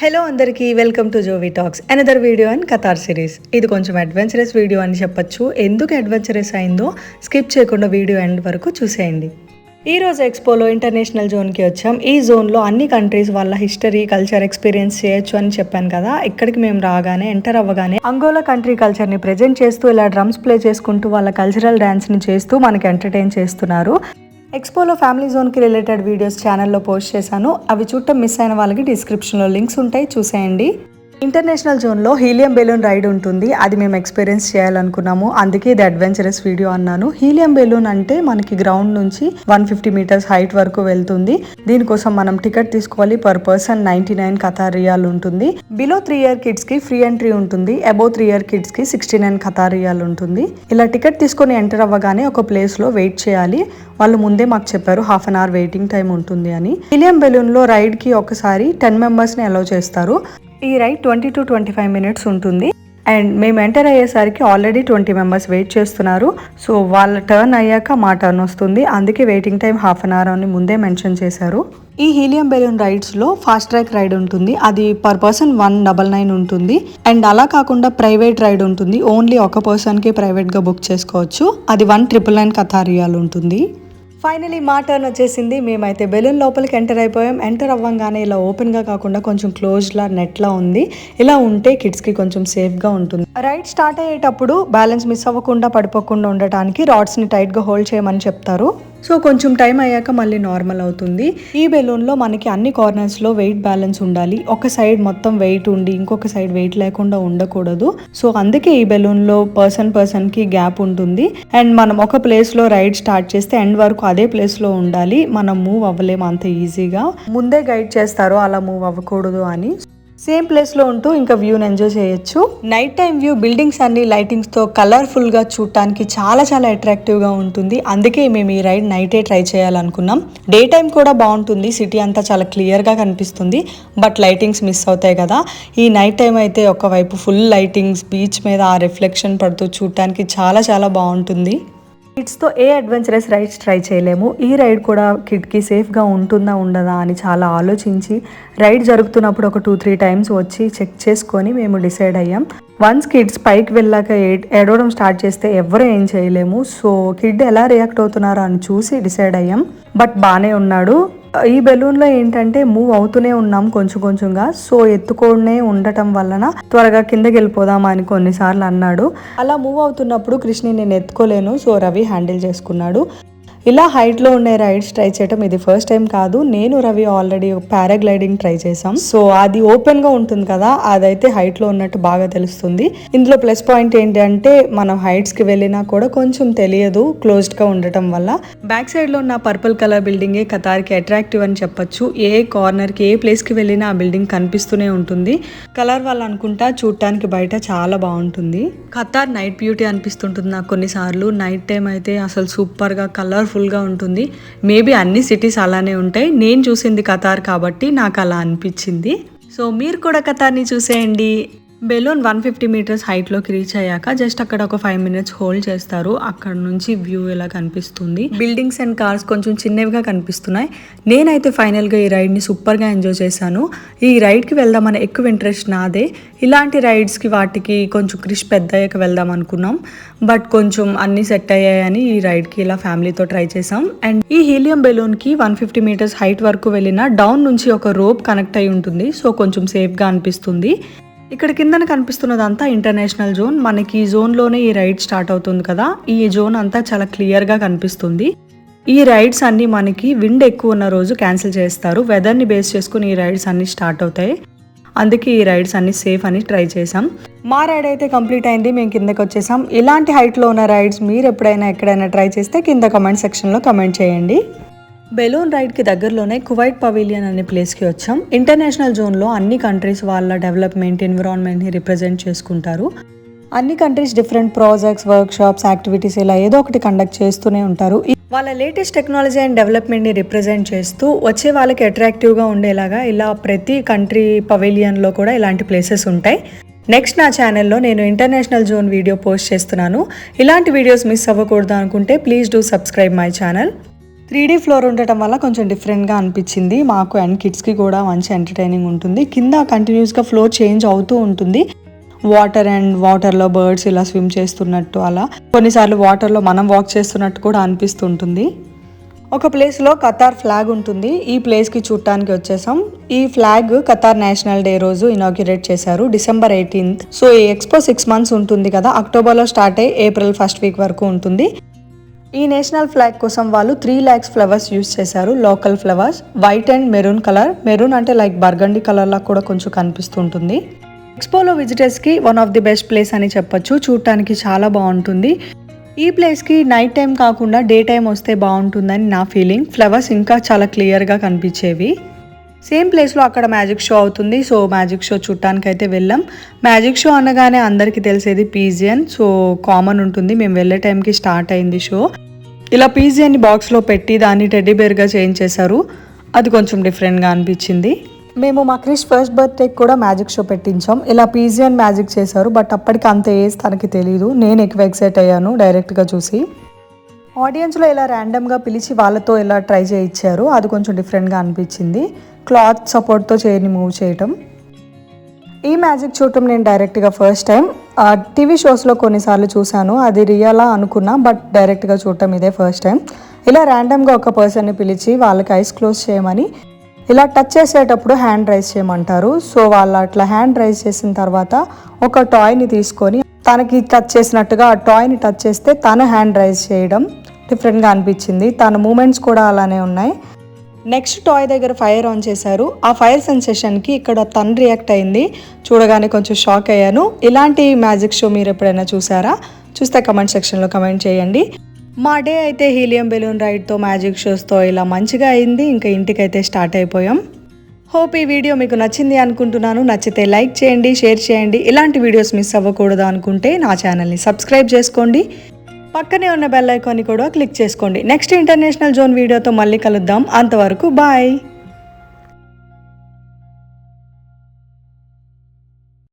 Hello అందరికీ welcome to Jovi talks another video and Qatar series ఇది కొంచెం adventurous video అని చెప్పొచ్చు. ఎందుకు అడ్వెంచరస్ అయిందో స్కిప్ చేయకుండా వీడియో ఎండ్ వరకు చూసేయండి. ఈ రోజు ఎక్స్పోలో ఇంటర్నేషనల్ జోన్కి వచ్చాం. ఈ జోన్లో అన్ని కంట్రీస్ వాళ్ళ హిస్టరీ కల్చర్ ఎక్స్పీరియన్స్ చేయొచ్చు అని చెప్పాను కదా. ఇక్కడికి మేము రాగానే ఎంటర్ అవ్వగానే అంగోలా కంట్రీ కల్చర్ని ప్రజెంట్ చేస్తూ ఇలా డ్రమ్స్ ప్లే చేసుకుంటూ వాళ్ళ కల్చరల్ డ్యాన్స్ని చేస్తూ మనకి ఎంటర్టైన్ చేస్తున్నారు. ఎక్స్పోలో ఫ్యామిలీ జోన్కి రిలేటెడ్ వీడియోస్ ఛానల్లో పోస్ట్ చేశాను. అవి చూడటం మిస్ అయిన వాళ్ళకి డిస్క్రిప్షన్లో లింక్స్ ఉంటాయి. చూసేయండి. ఇంటర్నేషనల్ జోన్లో హీలియం బెలూన్ రైడ్ ఉంటుంది. అది మేము ఎక్స్పీరియన్స్ చేయాలనుకున్నాము. అందుకే ఇది అడ్వెంచరస్ వీడియో అన్నాను. హీలియం బెలూన్ అంటే మనకి గ్రౌండ్ నుంచి వన్ ఫిఫ్టీ మీటర్స్ హైట్ వరకు వెళ్తుంది. దీనికోసం మనం టికెట్ తీసుకోవాలి. పర్ పర్సన్ నైన్టీ నైన్ కథారియాలు ఉంటుంది. బిలో త్రీ ఇయర్ కిడ్స్కి ఫ్రీ ఎంట్రీ ఉంటుంది. అబౌవ్ త్రీ ఇయర్ కిడ్స్కి సిక్స్టీ నైన్ కథారియాల్ ఉంటుంది. ఇలా టికెట్ తీసుకొని ఎంటర్ అవ్వగానే ఒక ప్లేస్లో వెయిట్ చేయాలి. వాళ్ళు ముందే మాకు చెప్పారు half an hour waiting time ఉంటుంది అని. హీలియం బెలూన్లో రైడ్కి ఒకసారి టెన్ మెంబర్స్ని అలౌ చేస్తారు. ఈ ride twenty to twenty five minutes ఉంటుంది. అండ్ మేము ఎంటర్ అయ్యేసరికి ఆల్రెడీ ట్వంటీ మెంబర్స్ వెయిట్ చేస్తున్నారు. సో వాళ్ళ టర్న్ అయ్యాక మా టర్న్ వస్తుంది. అందుకే waiting time half an hour అని ముందే మెన్షన్ చేశారు. ఈ హీలియం బెలూన్ రైడ్స్లో ఫాస్ట్ ట్రాక్ రైడ్ ఉంటుంది. అది per person one double nine ఉంటుంది. అండ్ అలా కాకుండా ప్రైవేట్ రైడ్ ఉంటుంది. ఓన్లీ ఒక పర్సన్కి ప్రైవేట్గా బుక్ చేసుకోవచ్చు. అది వన్ ట్రిపుల్ నైన్ కథారియాలు ఉంటుంది. ఫైనలీ మా టర్న్ వచ్చేసింది. మేమైతే బెలూన్ లోపలికి ఎంటర్ అయిపోయాం. ఎంటర్ అవ్వంగానే ఇలా ఓపెన్గా కాకుండా కొంచెం క్లోజ్లా నెట్లా ఉంది. ఇలా ఉంటే కిడ్స్కి కొంచెం సేఫ్గా ఉంటుంది. రైడ్ స్టార్ట్ అయ్యేటప్పుడు బ్యాలెన్స్ మిస్ అవ్వకుండా పడిపోకుండా ఉండటానికి రాడ్స్ని టైట్గా హోల్డ్ చేయమని చెప్తారు. సో కొంచెం టైం అయ్యాక మళ్ళీ నార్మల్ అవుతుంది. ఈ బెలూన్లో మనకి అన్ని కార్నర్స్లో వెయిట్ బ్యాలెన్స్ ఉండాలి. ఒక సైడ్ మొత్తం వెయిట్ ఉండి ఇంకొక సైడ్ వెయిట్ లేకుండా ఉండకూడదు. సో అందుకే ఈ బెలూన్లో పర్సన్ పర్సన్కి గ్యాప్ ఉంటుంది. అండ్ మనం ఒక ప్లేస్లో రైడ్ స్టార్ట్ చేస్తే ఎండ్ వరకు అదే ప్లేస్లో ఉండాలి. మనం మూవ్ అవ్వలేము అంత ఈజీగా. ముందే గైడ్ చేస్తారు అలా మూవ్ అవ్వకూడదు అని. సేమ్ ప్లేస్లో ఉంటూ ఇంకా వ్యూని ఎంజాయ్ చేయొచ్చు. నైట్ టైం వ్యూ బిల్డింగ్స్ అన్ని లైటింగ్స్తో కలర్ఫుల్గా చూడటానికి చాలా చాలా అట్రాక్టివ్గా ఉంటుంది. అందుకే మేము ఈ రైడ్ నైటే ట్రై చేయాలనుకున్నాం. డే టైం కూడా బాగుంటుంది. సిటీ అంతా చాలా క్లియర్గా కనిపిస్తుంది. బట్ లైటింగ్స్ మిస్ అవుతాయి కదా. ఈ నైట్ టైం అయితే ఒకవైపు ఫుల్ లైటింగ్స్ బీచ్ మీద ఆ రిఫ్లెక్షన్ పడుతూ చూడటానికి చాలా చాలా బాగుంటుంది. కిడ్స్తో ఏ అడ్వెంచరస్ రైడ్స్ ట్రై చేయలేము. ఈ రైడ్ కూడా కిడ్కి సేఫ్గా ఉంటుందా ఉండదా అని చాలా ఆలోచించి రైడ్ జరుగుతున్నప్పుడు ఒక టూ త్రీ టైమ్స్ వచ్చి చెక్ చేసుకొని మేము డిసైడ్ అయ్యాం. వన్స్ కిడ్స్ పైకి వెళ్ళాక ఏ- ఏడవడం స్టార్ట్ చేస్తే ఎవరు ఏం చేయలేము. సో కిడ్ ఎలా రియాక్ట్ అవుతున్నారో అని చూసి డిసైడ్ అయ్యాం. బట్ బాగానే ఉన్నాడు. ఈ బెలూన్లో ఏంటంటే మూవ్ అవుతూనే ఉన్నాం కొంచెం కొంచెంగా. సో ఎత్తుకోనే ఉండటం వలన త్వరగా కిందకి వెళ్ళిపోదామా అని కొన్నిసార్లు అన్నాడు. అలా మూవ్ అవుతున్నప్పుడు కృష్ణి నేను ఎత్తుకోలేను. సో రవి హ్యాండిల్ చేసుకున్నాడు. ఇలా హైట్లో ఉండే రైడ్స్ ట్రై చేయటం ఇది ఫస్ట్ టైం కాదు. నేను రవి ఆల్రెడీ పారాగ్లైడింగ్ ట్రై చేసాం సో అది ఓపెన్గా ఉంటుంది కదా అదైతే హైట్లో ఉన్నట్టు బాగా తెలుస్తుంది. ఇందులో ప్లస్ పాయింట్ ఏంటంటే మనం హైట్స్కి వెళ్ళినా కూడా కొంచెం తెలియదు క్లోజ్డ్గా ఉండటం వల్ల. బ్యాక్ సైడ్లో ఉన్న పర్పుల్ కలర్ బిల్డింగే ఏ కి అట్రాక్టివ్ అని చెప్పొచ్చు. ఏ కార్నర్కి ఏ ప్లేస్కి వెళ్ళినా ఆ బిల్డింగ్ కనిపిస్తూనే ఉంటుంది. కలర్ వాళ్ళు అనుకుంటా చూడటానికి బయట చాలా బాగుంటుంది. ఖతార్ నైట్ బ్యూటీ అనిపిస్తుంటుంది నాకు కొన్నిసార్లు. నైట్ టైం అయితే అసలు సూపర్గా కలర్ఫుల్గా ఉంటుంది. మేబీ అన్ని సిటీస్ అలానే ఉంటాయి. నేను చూసింది ఖతార్ కాబట్టి నాకు అలా అనిపించింది. సో మీరు కూడా కతార్ని చూసేయండి. బెలూన్ వన్ ఫిఫ్టీ మీటర్స్ హైట్లోకి రీచ్ అయ్యాక జస్ట్ అక్కడ ఒక ఫైవ్ మినిట్స్ హోల్డ్ చేస్తారు. అక్కడ నుంచి వ్యూ ఇలా కనిపిస్తుంది? బిల్డింగ్స్ అండ్ కార్స్ కొంచెం చిన్నవిగా కనిపిస్తున్నాయి. నేనైతే ఫైనల్గా ఈ రైడ్ని సూపర్గా ఎంజాయ్ చేశాను. ఈ రైడ్కి వెళ్దామని ఎక్కువ ఇంట్రెస్ట్ నాదే. ఇలాంటి రైడ్స్కి వాటికి కొంచెం క్రిష్ పెద్ద అయ్యాక వెళ్దాం అనుకున్నాం. బట్ కొంచెం అన్ని సెట్ అయ్యాయని ఈ రైడ్కి ఇలా ఫ్యామిలీతో ట్రై చేసాం అండ్ ఈ హీలియం బెలూన్కి వన్ ఫిఫ్టీ మీటర్స్ హైట్ వరకు వెళ్ళిన డౌన్ నుంచి ఒక రోప్ కనెక్ట్ అయి ఉంటుంది. సో కొంచెం సేఫ్గా అనిపిస్తుంది. ఇక్కడ కిందన కనిపిస్తున్నదంతా ఇంటర్నేషనల్ జోన్ మనకి ఈ జోన్లోనే ఈ రైడ్ స్టార్ట్ అవుతుంది కదా. ఈ జోన్ అంతా చాలా క్లియర్గా కనిపిస్తుంది. ఈ రైడ్స్ అన్నీ మనకి విండ్ ఎక్కువ ఉన్న రోజు క్యాన్సిల్ చేస్తారు. వెదర్ని బేస్ చేసుకుని ఈ రైడ్స్ అన్ని స్టార్ట్ అవుతాయి. అందుకే ఈ రైడ్స్ అన్ని సేఫ్ అని ట్రై చేసాం మా రైడ్ అయితే కంప్లీట్ అయింది. మేము కిందకి వచ్చేసాం. ఇలాంటి హైట్లో ఉన్న రైడ్స్ మీరు ఎప్పుడైనా ఎక్కడైనా ట్రై చేస్తే కింద కమెంట్ సెక్షన్లో కమెంట్ చేయండి. బెలూన్ రైడ్కి దగ్గరలోనే కువైట్ పవిలియన్ అనే ప్లేస్కి వచ్చాం. ఇంటర్నేషనల్ జోన్లో అన్ని కంట్రీస్ వాళ్ళ డెవలప్మెంట్ ఎన్విరాన్మెంట్ని రిప్రజెంట్ చేసుకుంటారు. అన్ని countries different projects workshops activities ఇలా ఏదో ఒకటి కండక్ట్ చేస్తూనే ఉంటారు. వాళ్ళ లేటెస్ట్ టెక్నాలజీ అండ్ డెవలప్మెంట్ని రిప్రజెంట్ చేస్తూ వచ్చే వాళ్ళకి అట్రాక్టివ్గా ఉండేలాగా ఇలా ప్రతి కంట్రీ పవిలియన్లో కూడా ఇలాంటి ప్లేసెస్ ఉంటాయి. నెక్స్ట్ నా ఛానల్లో నేను ఇంటర్నేషనల్ జోన్ వీడియో పోస్ట్ చేస్తున్నాను. ఇలాంటి వీడియోస్ మిస్ అవ్వకూడదు అనుకుంటే please do subscribe my channel. Three D floor ఉండటం వల్ల కొంచెం డిఫరెంట్గా అనిపించింది. మాకు అండ్ కిడ్స్కి కూడా మంచి ఎంటర్టైనింగ్ ఉంటుంది. కింద కంటిన్యూస్గా ఫ్లోర్ చేంజ్ అవుతూ ఉంటుంది. వాటర్ అండ్ వాటర్లో బర్డ్స్ ఇలా స్విమ్ చేస్తున్నట్టు అలా. కొన్నిసార్లు వాటర్లో మనం వాక్ చేస్తున్నట్టు కూడా అనిపిస్తుంటుంది. ఒక ప్లేస్లో కతార్ ఫ్లాగ్ ఉంటుంది. ఈ ప్లేస్కి చూడటానికి వచ్చేసాం. ఈ ఫ్లాగ్ కతార్ నేషనల్ డే రోజు ఇనాగ్యురేట్ చేశారు. December eighteenth. సో ఈ ఎక్స్పో సిక్స్ మంత్స్ ఉంటుంది కదా. అక్టోబర్లో స్టార్ట్ అయ్యి ఏప్రిల్ ఫస్ట్ వీక్ వరకు ఉంటుంది. ఈ నేషనల్ ఫ్లాగ్ కోసం వాళ్ళు త్రీ ల్యాక్స్ ఫ్లవర్స్ యూస్ చేశారు. Local flowers. White and maroon colour. Maroon అంటే లైక్ బర్గండి కలర్ లా కూడా కొంచెం కనిపిస్తుంటుంది ఎక్స్పోలో విజిటర్స్కి one of the best place అని చెప్పొచ్చు. చూడటానికి చాలా బాగుంటుంది. ఈ ప్లేస్కి నైట్ టైం కాకుండా డే టైం వస్తే బాగుంటుందని నా ఫీలింగ్. ఫ్లవర్స్ ఇంకా చాలా క్లియర్గా కనిపించేవి. సేమ్ ప్లేస్లో అక్కడ మ్యాజిక్ షో అవుతుంది. సో మ్యాజిక్ షో చూడటానికి అయితే వెళ్ళాం. మ్యాజిక్ షో అనగానే అందరికీ తెలిసేది పీజియన్. సో కామన్ ఉంటుంది. మేము వెళ్ళే టైంకి స్టార్ట్ అయింది షో. ఇలా పీజియన్ని బాక్స్లో పెట్టి దాన్ని టెడ్డీ బేర్గా చేంజ్ చేశారు. అది కొంచెం డిఫరెంట్గా అనిపించింది. మేము మా క్రిష్ ఫస్ట్ బర్త్డేకి కూడా మ్యాజిక్ షో పెట్టించాం. ఇలా పీజియన్ మ్యాజిక్ చేశారు బట్ అప్పటికి అంత ఏజ్ తనకి తెలియదు నేను ఎక్కువ ఎక్సైట్ అయ్యాను డైరెక్ట్గా చూసి. ఆడియన్స్లో ఇలా ర్యాండమ్గా పిలిచి వాళ్ళతో ఇలా ట్రై చేయించారు. అది కొంచెం డిఫరెంట్గా అనిపించింది. క్లాత్ సపోర్ట్తో చైర్ని మూవ్ చేయటం. ఈ మ్యాజిక్ చూడటం నేను డైరెక్ట్గా ఫస్ట్ టైం టీవీ షోస్లో కొన్నిసార్లు చూశాను. అది రియలా అనుకున్నా బట్ డైరెక్ట్గా చూడటం ఇదే ఫస్ట్ టైం ఇలా ర్యాండమ్గా ఒక పర్సన్ని పిలిచి వాళ్ళకి ఐస్ క్లోజ్ చేయమని ఇలా టచ్ చేసేటప్పుడు హ్యాండ్ రైజ్ చేయమంటారు. సో వాళ్ళు అట్లా హ్యాండ్ రైజ్ చేసిన తర్వాత ఒక టాయ్ని తీసుకొని తనకి టచ్ చేసినట్టుగా ఆ టాయ్ని టచ్ చేస్తే తను హ్యాండ్ రైజ్ చేయడం డిఫరెంట్గా అనిపించింది. తన మూమెంట్స్ కూడా అలానే ఉన్నాయి. నెక్స్ట్ టాయ్ దగ్గర ఫైర్ ఆన్ చేశారు. ఆ ఫైర్ సెన్సేషన్కి ఇక్కడ తను రియాక్ట్ అయింది. చూడగానే కొంచెం షాక్ అయ్యాను. ఇలాంటి మ్యాజిక్ షో మీరు ఎప్పుడైనా చూసారా? చూస్తే కమెంట్ సెక్షన్లో కమెంట్ చేయండి. మా డే అయితే హీలియం బెలూన్ రైడ్తో మ్యాజిక్ షోస్తో ఇలా మంచిగా అయింది. ఇంకా ఇంటికైతే స్టార్ట్ అయిపోయాం. హోప్ ఈ వీడియో మీకు నచ్చింది అనుకుంటున్నాను. నచ్చితే లైక్ చేయండి షేర్ చేయండి. ఇలాంటి వీడియోస్ మిస్ అవ్వకూడదు అనుకుంటే నా ఛానల్ని సబ్స్క్రైబ్ చేసుకోండి. పక్కనే ఉన్న బెల్ ఐకాన్ని కూడా క్లిక్ చేసుకోండి. నెక్స్ట్ ఇంటర్నేషనల్ జోన్ వీడియోతో మళ్ళీ కలుద్దాం. అంతవరకు బాయ్